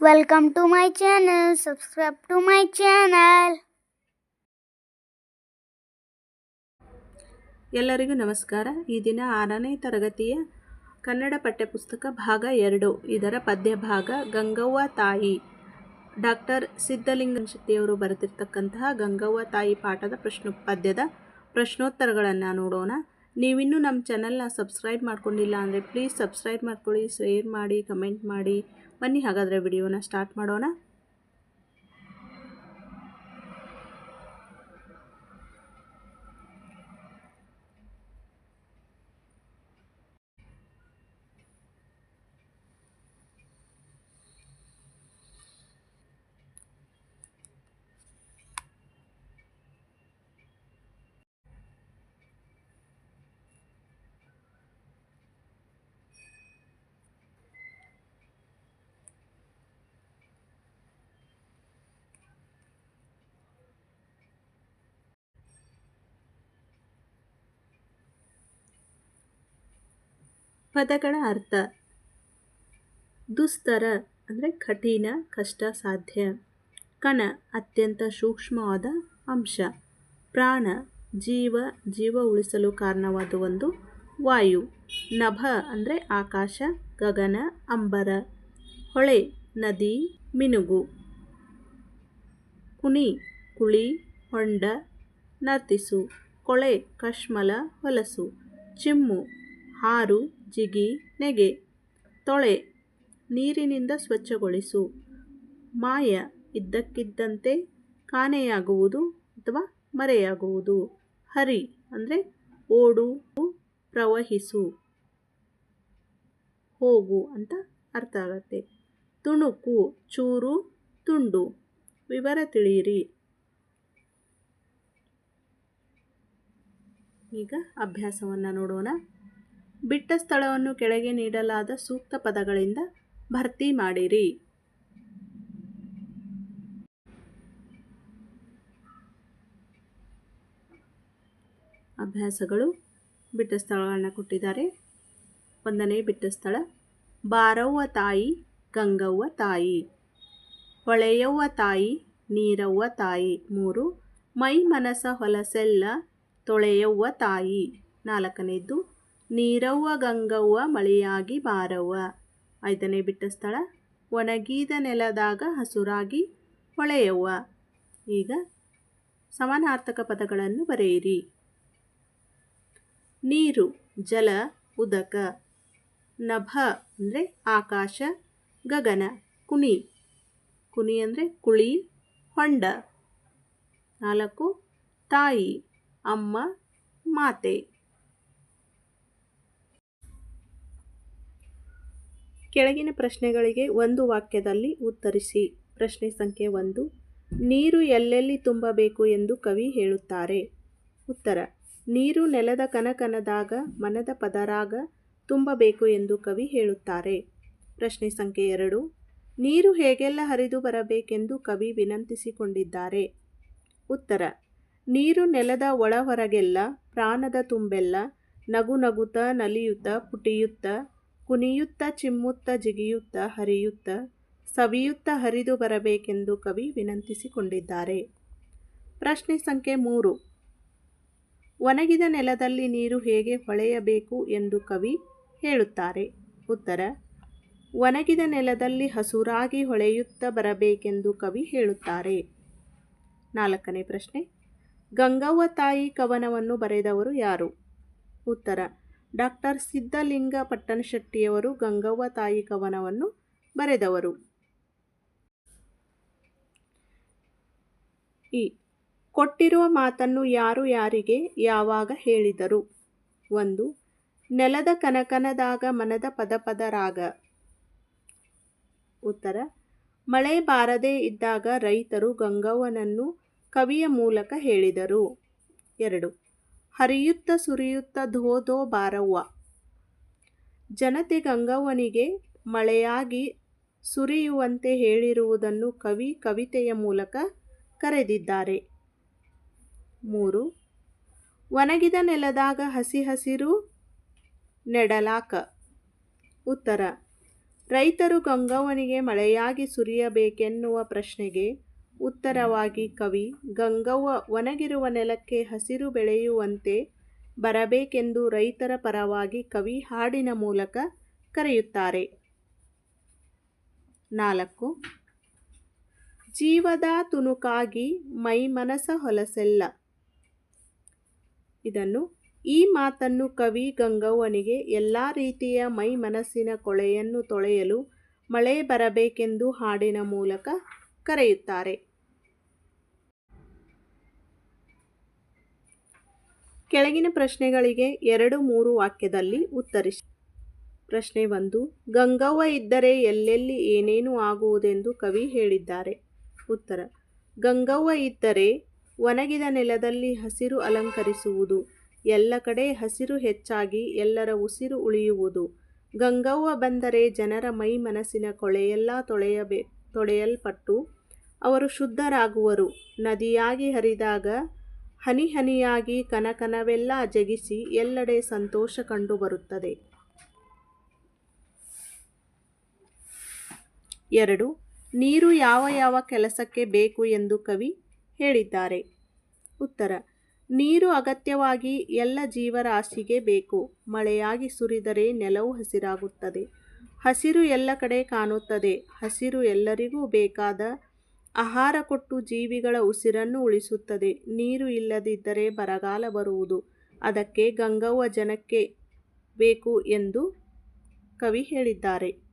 Welcome to my channel. Subscribe to my channel. ಎಲ್ಲರಿಗೂ ನಮಸ್ಕಾರ ಈ ದಿನ ಆರನೇ ತರಗತಿಯ ಕನ್ನಡ ಪಠ್ಯಪುಸ್ತಕ ಭಾಗ ಎರಡು ಇದರ ಪದ್ಯ ಭಾಗ ಗಂಗವ್ವ ತಾಯಿ ಡಾಕ್ಟರ್ ಸಿದ್ಧಲಿಂಗನ ಶೆಟ್ಟಿಯವರು ಬರೆದಿರ್ತಕ್ಕಂತಹ ಗಂಗವ್ವ ತಾಯಿ ಪಾಠದ ಪ್ರಶ್ನ ಪದ್ಯದ ಪ್ರಶ್ನೋತ್ತರಗಳನ್ನು ನೋಡೋಣ ನೀವಿನ್ನೂ ನಮ್ಮ ಚಾನಲ್ನ ಸಬ್ಸ್ಕ್ರೈಬ್ ಮಾಡ್ಕೊಂಡಿಲ್ಲ ಅಂದರೆ ಪ್ಲೀಸ್ ಸಬ್ಸ್ಕ್ರೈಬ್ ಮಾಡ್ಕೊಳ್ಳಿ, ಶೇರ್ ಮಾಡಿ, ಕಮೆಂಟ್ ಮಾಡಿ. ಬನ್ನಿ ಹಾಗಾದರೆ ವಿಡಿಯೋನ ಸ್ಟಾರ್ಟ್ ಮಾಡೋಣ. ಪದಗಳ ಅರ್ಥ. ದುಸ್ತರ ಅಂದರೆ ಕಠಿಣ, ಕಷ್ಟ, ಸಾಧ್ಯ. ಕಣ ಅತ್ಯಂತ ಸೂಕ್ಷ್ಮವಾದ ಅಂಶ. ಪ್ರಾಣ ಜೀವ ಜೀವ ಉಳಿಸಲು ಕಾರಣವಾದ ಒಂದು ವಾಯು. ನಭ ಅಂದರೆ ಆಕಾಶ, ಗಗನ, ಅಂಬರ. ಹೊಳೆ, ನದಿ, ಮಿನುಗು. ಕುಣಿ, ಕುಳಿ, ಹೊಂಡ, ನರ್ತಿಸು. ಕೊಳೆ, ಕಶ್ಮಲ, ಹೊಲಸು. ಚಿಮ್ಮು, ಹಾರು ಜಿಗಿ ನೆಗೆ ತೊಳೆ ನೀರಿನಿಂದ ಸ್ವಚ್ಛಗೊಳಿಸು. ಮಾಯ ಇದ್ದಕ್ಕಿದ್ದಂತೆ ಕಾಣೆಯಾಗುವುದು ಅಥವಾ ಮರೆಯಾಗುವುದು. ಹರಿ ಅಂದರೆ ಓಡು, ಪ್ರವಹಿಸು. ಹೋಗು ಅಂತ ಅರ್ಥ ಆಗತ್ತೆ. ತುಣುಕು, ಚೂರು, ತುಂಡು ವಿವರ ತಿಳಿಯಿರಿ. ಈಗ ಅಭ್ಯಾಸವನ್ನು ನೋಡೋಣ. ಬಿಟ್ಟ ಸ್ಥಳವನ್ನು ಕೆಳಗೆ ನೀಡಲಾದ ಸೂಕ್ತ ಪದಗಳಿಂದ ಭರ್ತಿ ಮಾಡಿರಿ. ಅಭ್ಯಾಸಗಳು. ಬಿಟ್ಟ ಸ್ಥಳಗಳನ್ನು ಕೊಟ್ಟಿದ್ದಾರೆ. ಒಂದನೇ ಬಿಟ್ಟ ಸ್ಥಳ. ಬಾರವ್ವ ತಾಯಿ, ಗಂಗವ್ವ ತಾಯಿ. ಹೊಳೆಯವ್ವ ತಾಯಿ, ನೀರವ್ವ ತಾಯಿ. ಮೂರು. ಮೈ ಮನಸ ಹೊಲಸೆಲ್ಲ ತೊಳೆಯವ್ವ ತಾಯಿ. ನಾಲ್ಕನೇದ್ದು. ನೀರವ್ವ ಗಂಗವ್ವ ಮಳೆಯಾಗಿ ಬಾರವ್ವ. ಐದನೇ ಬಿಟ್ಟ ಸ್ಥಳ, ಒಣಗಿದ ನೆಲದಾಗ ಹಸುರಾಗಿ ಹೊಳೆಯವ್ವ. ಈಗ ಸಮಾನಾರ್ಥಕ ಪದಗಳನ್ನು ಬರೆಯಿರಿ. ನೀರು, ಜಲ, ಉದಕ. ನಭ ಅಂದರೆ ಆಕಾಶ, ಗಗನ, ಕುಣಿ. ಕುಣಿ ಅಂದರೆ ಕುಳಿ, ಹೊಂಡ. ನಾಲ್ಕು, ತಾಯಿ, ಅಮ್ಮ, ಮಾತೆ. ಕೆಳಗಿನ ಪ್ರಶ್ನೆಗಳಿಗೆ ಒಂದು ವಾಕ್ಯದಲ್ಲಿ ಉತ್ತರಿಸಿ. ಪ್ರಶ್ನೆ ಸಂಖ್ಯೆ ಒಂದು. ನೀರು ಎಲ್ಲೆಲ್ಲಿ ತುಂಬಬೇಕು ಎಂದು ಕವಿ ಹೇಳುತ್ತಾರೆ. ಉತ್ತರ. ನೀರು ನೆಲದ ಕನಕನದಾಗ, ಮನದ ಪದರಾಗ ತುಂಬಬೇಕು ಎಂದು ಕವಿ ಹೇಳುತ್ತಾರೆ. ಪ್ರಶ್ನೆ ಸಂಖ್ಯೆ ಎರಡು. ನೀರು ಹೇಗೆಲ್ಲ ಹರಿದು ಬರಬೇಕೆಂದು ಕವಿ ವಿನಂತಿಸಿಕೊಂಡಿದ್ದಾರೆ. ಉತ್ತರ. ನೀರು ನೆಲದ ಒಳ ಹೊರಗೆಲ್ಲ ಪ್ರಾಣದ ತುಂಬೆಲ್ಲ ನಗು ನಗುತ್ತ ನಲಿಯುತ್ತ ಪುಟಿಯುತ್ತ ಕುಣಿಯುತ್ತ, ಚಿಮ್ಮುತ್ತ, ಜಿಗಿಯುತ್ತ, ಹರಿಯುತ್ತ, ಸವಿಯುತ್ತ ಹರಿದು ಬರಬೇಕೆಂದು ಕವಿ ವಿನಂತಿಸಿಕೊಂಡಿದ್ದಾರೆ. ಪ್ರಶ್ನೆ ಸಂಖ್ಯೆ ಮೂರು. ಒಣಗಿದ ನೆಲದಲ್ಲಿ ನೀರು ಹೇಗೆ ಹೊಳೆಯಬೇಕು ಎಂದು ಕವಿ ಹೇಳುತ್ತಾರೆ. ಉತ್ತರ. ಒಣಗಿದ ನೆಲದಲ್ಲಿ ಹಸುರಾಗಿ ಹೊಳೆಯುತ್ತ ಬರಬೇಕೆಂದು ಕವಿ ಹೇಳುತ್ತಾರೆ. ನಾಲ್ಕನೇ ಪ್ರಶ್ನೆ. ಗಂಗವ್ವ ತಾಯಿ ಕವನವನ್ನು ಬರೆದವರು ಯಾರು? ಉತ್ತರ. ಡಾಕ್ಟರ್ ಸಿದ್ಧಲಿಂಗ ಪಟ್ಟಣಶೆಟ್ಟಿಯವರು ಗಂಗವ್ವ ತಾಯಿ ಕವನವನ್ನು ಬರೆದವರು. ಈ ಕೊಟ್ಟಿರುವ ಮಾತನ್ನು ಯಾರು ಯಾರಿಗೆ ಯಾವಾಗ ಹೇಳಿದರು? ಒಂದು. ನೆಲದ ಕನಕನದಾಗ ಮನದ ಪದ ಪದ ರಾಗ. ಉತ್ತರ. ಮಳೆ ಬಾರದೇ ಇದ್ದಾಗ ರೈತರು ಗಂಗವ್ವನನ್ನು ಕವಿಯ ಮೂಲಕ ಹೇಳಿದರು. ಎರಡು. ಹರಿಯುತ್ತ ಸುರಿಯುತ್ತ ಧೋ ಧೋ ಬಾರವ್ವ. ಜನತೆ ಗಂಗವ್ವನಿಗೆ ಮಳೆಯಾಗಿ ಸುರಿಯುವಂತೆ ಹೇಳಿರುವುದನ್ನು ಕವಿ ಕವಿತೆಯ ಮೂಲಕ ಕರೆದಿದ್ದಾರೆ. ಮೂರು, ಒಣಗಿದ ನೆಲದಾಗ ಹಸಿ ಹಸಿರು ನೆಡಲಾಕ. ಉತ್ತರ, ರೈತರು ಗಂಗವ್ವನಿಗೆ ಮಳೆಯಾಗಿ ಸುರಿಯಬೇಕೆನ್ನುವ ಪ್ರಶ್ನೆಗೆ ಉತ್ತರವಾಗಿ ಕವಿ, ಗಂಗವ್ವ ಒಣಗಿರುವ ನೆಲಕ್ಕೆ ಹಸಿರು ಬೆಳೆಯುವಂತೆ ಬರಬೇಕೆಂದು ರೈತರ ಪರವಾಗಿ ಕವಿ ಹಾಡಿನ ಮೂಲಕ ಕರೆಯುತ್ತಾರೆ. ನಾಲ್ಕು. ಜೀವದ ತುಣುಕಾಗಿ ಮೈ ಮನಸ ಹೊಲಸೆಲ್ಲ. ಇದನ್ನು ಈ ಮಾತನ್ನು ಕವಿ ಗಂಗವ್ವನಿಗೆ ಎಲ್ಲ ರೀತಿಯ ಮೈ ಮನಸ್ಸಿನ ಕೊಳೆಯನ್ನು ತೊಳೆಯಲು ಮಳೆ ಬರಬೇಕೆಂದು ಹಾಡಿನ ಮೂಲಕ ಕರೆಯುತ್ತಾರೆ. ಕೆಳಗಿನ ಪ್ರಶ್ನೆಗಳಿಗೆ ಎರಡು ಮೂರು ವಾಕ್ಯದಲ್ಲಿ ಉತ್ತರಿಸಿ. ಪ್ರಶ್ನೆ ಒಂದು, ಗಂಗವ್ವ ಇದ್ದರೆ ಎಲ್ಲೆಲ್ಲಿ ಏನೇನು ಆಗುವುದೆಂದು ಕವಿ ಹೇಳಿದ್ದಾರೆ? ಉತ್ತರ, ಗಂಗವ್ವ ಇದ್ದರೆ ಒಣಗಿದ ನೆಲದಲ್ಲಿ ಹಸಿರು ಅಲಂಕರಿಸುವುದು, ಎಲ್ಲ ಕಡೆ ಹಸಿರು ಹೆಚ್ಚಾಗಿ ಎಲ್ಲರ ಉಸಿರು ಉಳಿಯುವುದು. ಗಂಗವ್ವ ಬಂದರೆ ಜನರ ಮೈ ಮನಸ್ಸಿನ ಕೊಳೆಯೆಲ್ಲ ತೊಳೆಯಬೇ, ತೊಳೆಯಲ್ಪಟ್ಟು ಅವರು ಶುದ್ಧರಾಗುವರು. ನದಿಯಾಗಿ ಹರಿದಾಗ ಹನಿ ಹನಿಯಾಗಿ ಕನಕನವೆಲ್ಲ ಜಗಿಸಿ ಎಲ್ಲೆಡೆ ಸಂತೋಷ ಕಂಡುಬರುತ್ತದೆ ಎರಡು, ನೀರು ಯಾವ ಯಾವ ಕೆಲಸಕ್ಕೆ ಬೇಕು ಎಂದು ಕವಿ ಹೇಳಿದ್ದಾರೆ. ಉತ್ತರ, ನೀರು ಅಗತ್ಯವಾಗಿ ಎಲ್ಲ ಜೀವರಾಶಿಗೆ ಬೇಕು. ಮಳೆಯಾಗಿ ಸುರಿದರೆ ನೆಲವು ಹಸಿರಾಗುತ್ತದೆ. ಹಸಿರು ಎಲ್ಲ ಕಡೆ ಕಾಣುತ್ತದೆ. ಹಸಿರು ಎಲ್ಲರಿಗೂ ಬೇಕಾದ ಆಹಾರ ಕೊಟ್ಟು ಜೀವಿಗಳ ಉಸಿರನ್ನು ಉಳಿಸುತ್ತದೆ. ನೀರು ಇಲ್ಲದಿದ್ದರೆ ಬರಗಾಲ ಬರುವುದು. ಅದಕ್ಕೆ ಗಂಗವ್ವ ಜನಕ್ಕೆ ಬೇಕು ಎಂದು ಕವಿ ಹೇಳಿದ್ದಾರೆ.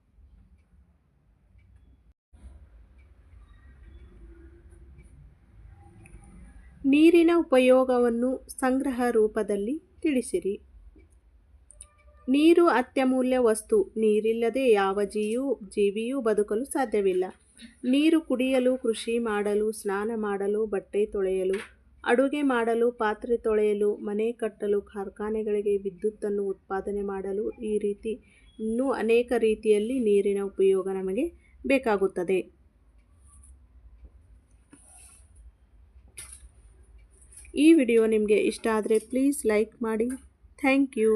ನೀರಿನ ಉಪಯೋಗವನ್ನು ಸಂಗ್ರಹ ರೂಪದಲ್ಲಿ ತಿಳಿಸಿರಿ. ನೀರು ಅತ್ಯಮೂಲ್ಯ ವಸ್ತು. ನೀರಿಲ್ಲದೆ ಯಾವ ಜೀವಿಯೂ ಜೀವಿಯೂ ಬದುಕಲು ಸಾಧ್ಯವಿಲ್ಲ. ನೀರು ಕುಡಿಯಲು, ಕೃಷಿ ಮಾಡಲು, ಸ್ನಾನ ಮಾಡಲು, ಬಟ್ಟೆ ತೊಳೆಯಲು, ಅಡುಗೆ ಮಾಡಲು, ಪಾತ್ರೆ ತೊಳೆಯಲು, ಮನೆ ಕಟ್ಟಲು, ಕಾರ್ಖಾನೆಗಳಿಗೆ ವಿದ್ಯುತ್ತನ್ನು ಉತ್ಪಾದನೆ ಮಾಡಲು ಈ ರೀತಿ ಇನ್ನೂ ಅನೇಕ ರೀತಿಯಲ್ಲಿ ನೀರಿನ ಉಪಯೋಗ ನಮಗೆ ಬೇಕಾಗುತ್ತದೆ. ಈ ವಿಡಿಯೋ ನಿಮಗೆ ಇಷ್ಟ ಆದರೆ ಪ್ಲೀಸ್ ಲೈಕ್ ಮಾಡಿ. Thank you